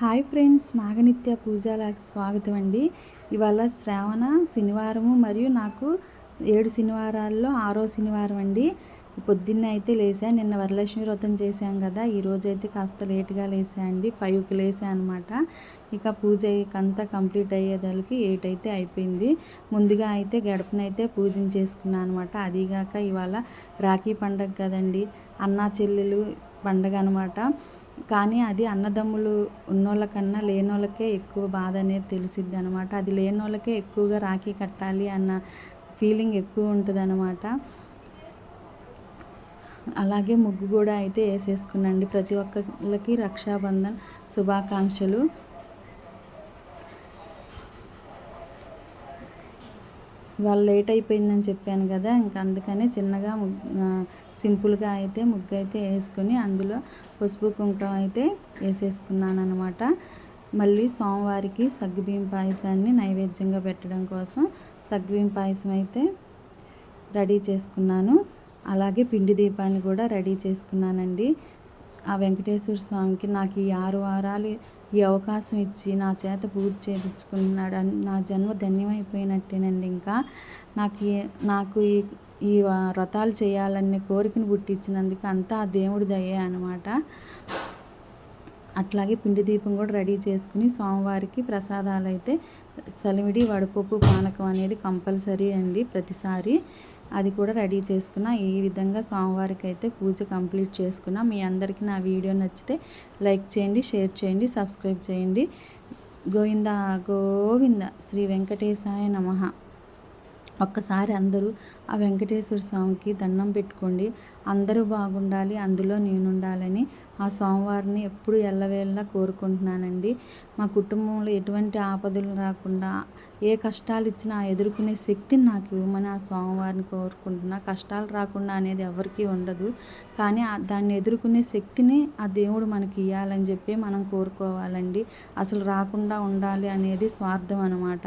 Hi friends నాగనిత్య పూజలకు స్వాగతం అండి. ఇవాళ శ్రావణ శనివారము మరియు నాకు ఏడు శనివారాల్లో ఆరో శనివారం అండి. పొద్దున్నే అయితే లేసా నిన్న వరలక్ష్మి వ్రతం చేశాం కదా ఈరోజు అయితే కాస్త లేట్గా లేసా అండి ఫైవ్కి లేసా అనమాట ఇక పూజ అంతా కంప్లీట్ అయ్యేదానికి ఎయిట్ అయితే అయిపోయింది. ముందుగా అయితే గడపనైతే పూజించేసుకున్నాను అనమాట అదిగాక ఇవాళ రాఖీ పండగ కదండి అన్నా చెల్లెలు పండగ అనమాట కానీ అది అన్నదమ్ములు ఉన్నోళ్ళకన్నా లేనోళ్ళకే ఎక్కువ బాధ అనేది తెలిసిద్ది అనమాట అది లేనోళ్ళకే ఎక్కువగా రాఖీ కట్టాలి అన్న ఫీలింగ్ ఎక్కువ ఉంటుంది అనమాట అలాగే ముగ్గు కూడా అయితే వేసేసుకునండి ప్రతి ఒక్కరికి రక్షాబంధన్ శుభాకాంక్షలు. వాళ్ళు లేట్ అయిపోయిందని చెప్పాను కదా ఇంకా అందుకనే చిన్నగా సింపుల్గా అయితే ముగ్గు అయితే వేసుకొని అందులో పసుపు కుంకుమ అయితే వేసేసుకున్నాను అనమాట మళ్ళీ సోమవారికి సగ్గుబియ్యం పాయసాన్ని నైవేద్యంగా పెట్టడం కోసం సగ్గుబియ్యం పాయసం అయితే రెడీ చేసుకున్నాను. అలాగే పిండి దీపాన్ని కూడా రెడీ చేసుకున్నానండి. ఆ వెంకటేశ్వర స్వామికి నాకు ఈ ఆరు వారాలు ఈ అవకాశం ఇచ్చి నా చేత పూజ చేయించుకున్నాడు నా జన్మ ధన్యమైపోయినట్టేనండి. ఇంకా నాకు నాకు ఈ ఈ వ్రతాలు చేయాలనే కోరికను పుట్టించినందుకు అంతా ఆ దేవుడి దయే అనమాట అట్లాగే పిండి దీపం కూడా రెడీ చేసుకుని స్వామివారికి ప్రసాదాలు అయితే సలిమిడి వడపప్పు పానకం అనేది కంపల్సరీ అండి ప్రతిసారి. అది కూడా రెడీ చేసుకున్న. ఈ విధంగా సోమవారికి అయితే పూజ కంప్లీట్ చేసుకున్నా మీ అందరికీ నా వీడియో నచ్చితే లైక్ చేయండి షేర్ చేయండి సబ్స్క్రైబ్ చేయండి. గోవింద గోవింద శ్రీ వెంకటేశాయ నమ. ఒక్కసారి అందరూ ఆ వెంకటేశ్వర స్వామికి దండం పెట్టుకోండి. అందరూ బాగుండాలి అందులో నేనుండాలని ఆ స్వామివారిని ఎప్పుడు ఎల్లవేళ్ళ కోరుకుంటున్నానండి. మా కుటుంబంలో ఎటువంటి ఆపదలు రాకుండా ఏ కష్టాలు ఇచ్చినా ఎదుర్కొనే శక్తిని నాకు ఇవ్వమని ఆ స్వామివారిని కోరుకుంటున్నా. కష్టాలు రాకుండా అనేది ఎవరికీ ఉండదు. కానీ దాన్ని ఎదుర్కొనే శక్తిని ఆ దేవుడు మనకి ఇవ్వాలని చెప్పి మనం కోరుకోవాలండి. అసలు రాకుండా ఉండాలి అనేది స్వార్థం అనమాట